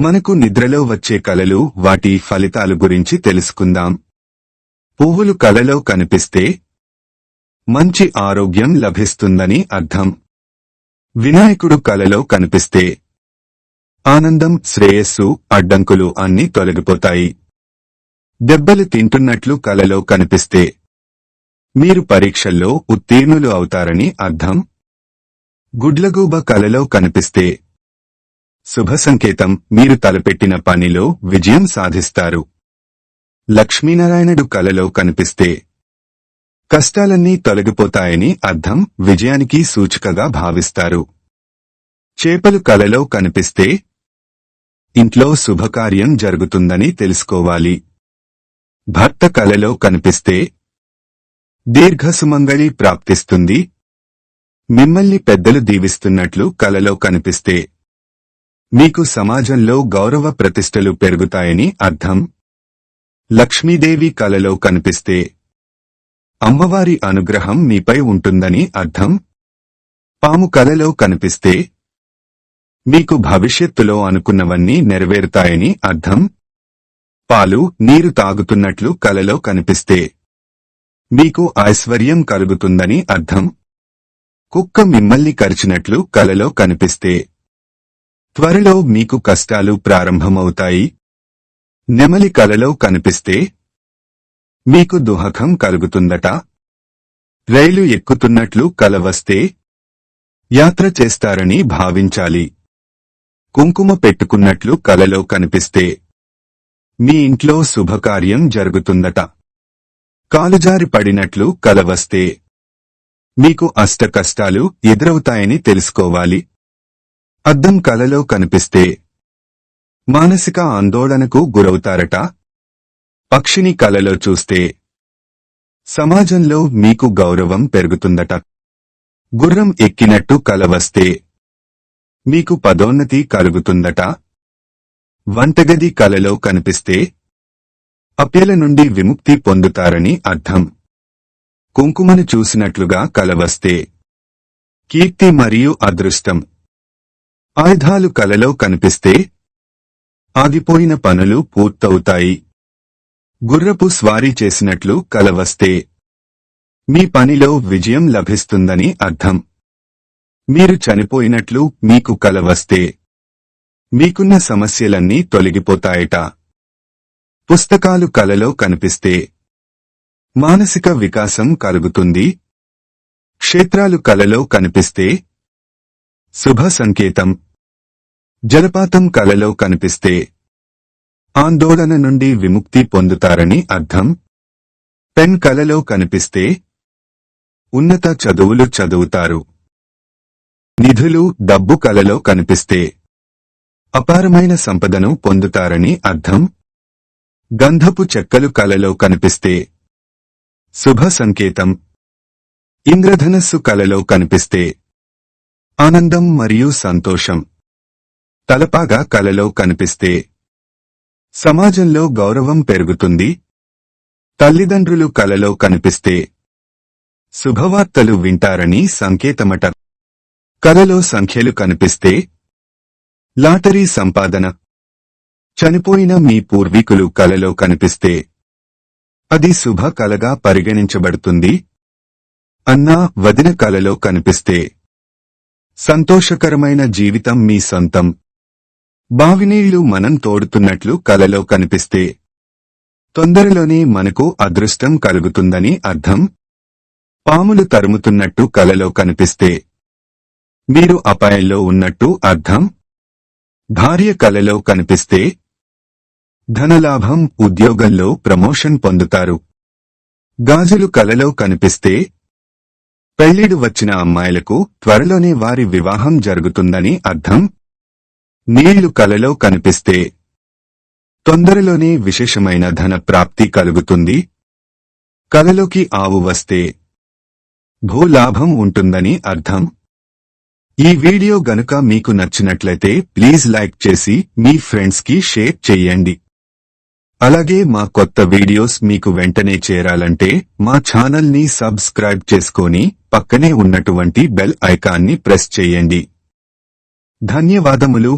మనకు నిద్రలో వచ్చే కలలు వాటి ఫలితాలు గురించి తెలుసుకుందాం. పువ్వులు కలలో కనిపిస్తే మంచి ఆరోగ్యం లభిస్తుందని అర్థం. వినాయకుడు కలలో కనిపిస్తే ఆనందం శ్రేయస్సు అడ్డంకులు అన్నీ తొలగిపోతాయి. దెబ్బలు తింటున్నట్లు కలలో కనిపిస్తే మీరు పరీక్షల్లో ఉత్తీర్ణులు అవుతారని అర్థం. గుడ్లగూబ కలలో కనిపిస్తే శుభ సంకేతం మీరు తలపెట్టిన పనిలో విజయం సాధిస్తారు. లక్ష్మీనారాయణుడు కలలో కనిపిస్తే కష్టాలన్నీ తొలగిపోతాయని అర్థం విజయానికి సూచికగా భావిస్తారు. చేపలు కలలో కనిపిస్తే ఇంట్లో శుభకార్యం జరుగుతుందని తెలుసుకోవాలి. భర్త కలలో కనిపిస్తే దీర్ఘసుమంగళి ప్రాప్తిస్తుంది. మిమ్మల్ని పెద్దలు దీవిస్తున్నట్లు కలలో కనిపిస్తే మీకు సమాజంలో గౌరవ ప్రతిష్టలు పెరుగుతాయని అర్థం? లక్ష్మీదేవి కలలో కనిపిస్తే అమ్మవారి అనుగ్రహం మీపై ఉంటుందని అర్థం? పాము కలలో కనిపిస్తే మీకు భవిష్యత్తులో అనుకున్నవన్నీ నెరవేరుతాయని అర్థం? పాలు నీరు తాగుతున్నట్లు కలలో కనిపిస్తే మీకు ఐశ్వర్యం కలుగుతుందని అర్థం? కుక్క మిమ్మల్ని కరిచినట్లు కలలో కనిపిస్తే త్వరలో మీకు కష్టాలు ప్రారంభమవుతాయి. నెమలి కలలో కనిపిస్తే మీకు దుహకం కలుగుతుందట. రైలు ఎక్కుతున్నట్లు కల వస్తే యాత్ర చేస్తారని భావించాలి. కుంకుమ పెట్టుకున్నట్లు కలలో కనిపిస్తే మీ ఇంట్లో శుభకార్యం జరుగుతుందట. కాలుజారి పడినట్లు కల వస్తే మీకు అష్ట కష్టాలు ఎదురవుతాయని తెలుసుకోవాలి. అద్దం కలలో కనిపిస్తే మానసిక ఆందోళనకు గురవుతారట. పక్షిని కలలో చూస్తే సమాజంలో మీకు గౌరవం పెరుగుతుందట. గుర్రం ఎక్కినట్టు కల వస్తే మీకు పదోన్నతి కలుగుతుందట. వంటగది కలలో కనిపిస్తే అప్యల నుండి విముక్తి పొందుతారని అర్థం. కుంకుమను చూసినట్లుగా కలవస్తే కీర్తి మరియు అదృష్టం. ఆయుధాలు కలలో కనిపిస్తే ఆగిపోయిన పనులు పూర్తవుతాయి. గుర్రపు స్వారీ చేసినట్లు కలవస్తే మీ పనిలో విజయం లభిస్తుందని అర్థం. మీరు చనిపోయినట్లు మీకు కలవస్తే మీకున్న సమస్యలన్నీ తొలగిపోతాయట. పుస్తకాలు కలలో కనిపిస్తే మానసిక వికాసం కలుగుతుంది. క్షేత్రాలు కలలో కనిపిస్తే శుభ సంకేతం. జలపాతం కలలో కనిపిస్తే ఆందోళన నుండి విముక్తి పొందుతారని అర్థం? పెన్ కలలో కనిపిస్తే ఉన్నత చదువులు చదువుతారు. నిధులు డబ్బు కలలో కనిపిస్తే అపారమైన సంపదను పొందుతారని అర్థం? గంధపు చెక్కలు కలలో కనిపిస్తే శుభ సంకేతం. ఇంద్రధనస్సు కలలో కనిపిస్తే ఆనందం మరియు సంతోషం. తలపాగా కలలో కనిపిస్తే సమాజంలో గౌరవం పెరుగుతుంది. తల్లిదండ్రులు కలలో కనిపిస్తే శుభవార్తలు వింటారని సంకేతమట. కలలో సంఖ్యలు కనిపిస్తే లాటరీ సంపాదన. చనిపోయిన మీ పూర్వీకులు కలలో కనిపిస్తే అది శుభ కలగా పరిగణించబడుతుంది. అన్నా వదిన కలలో కనిపిస్తే సంతోషకరమైన జీవితం మీ సొంతం. బావినీళ్ళు మనం తోడుతున్నట్లు కలలో కనిపిస్తే తొందరలోనే మనకు అదృష్టం కలుగుతుందని అర్థం? పాములు తరుముతున్నట్టు కలలో కనిపిస్తే మీరు అపాయంలో ఉన్నట్టు అర్థం? భార్య కలలో కనిపిస్తే ధనలాభం ఉద్యోగంలో ప్రమోషన్ పొందుతారు. గాజులు కలలో కనిపిస్తే పెళ్ళిడు వచ్చిన అమ్మాయిలకు త్వరలోనే వారి వివాహం జరుగుతుందని అర్థం? నీళ్ళు కలలో కనిపిస్తే తొందరలోనే విశేషమైన ధన ప్రాప్తి కలుగుతుంది. కలలోకి ఆవు వస్తే భూలాభం ఉంటుందని అర్థం. ఈ వీడియో గనుక మీకు నచ్చినట్లయితే ప్లీజ్ లైక్ చేసి మీ ఫ్రెండ్స్కి షేర్ చెయ్యండి అలాగే మా కొత్త వీడియోస్ మీకు వెంటనే చేరాలంటే మా ఛానల్ని సబ్స్క్రైబ్ చేసుకొని పక్కనే ఉన్నటువంటి బెల్ ఐకాన్ని ప్రెస్ చేయండి. ధన్యవాదములు.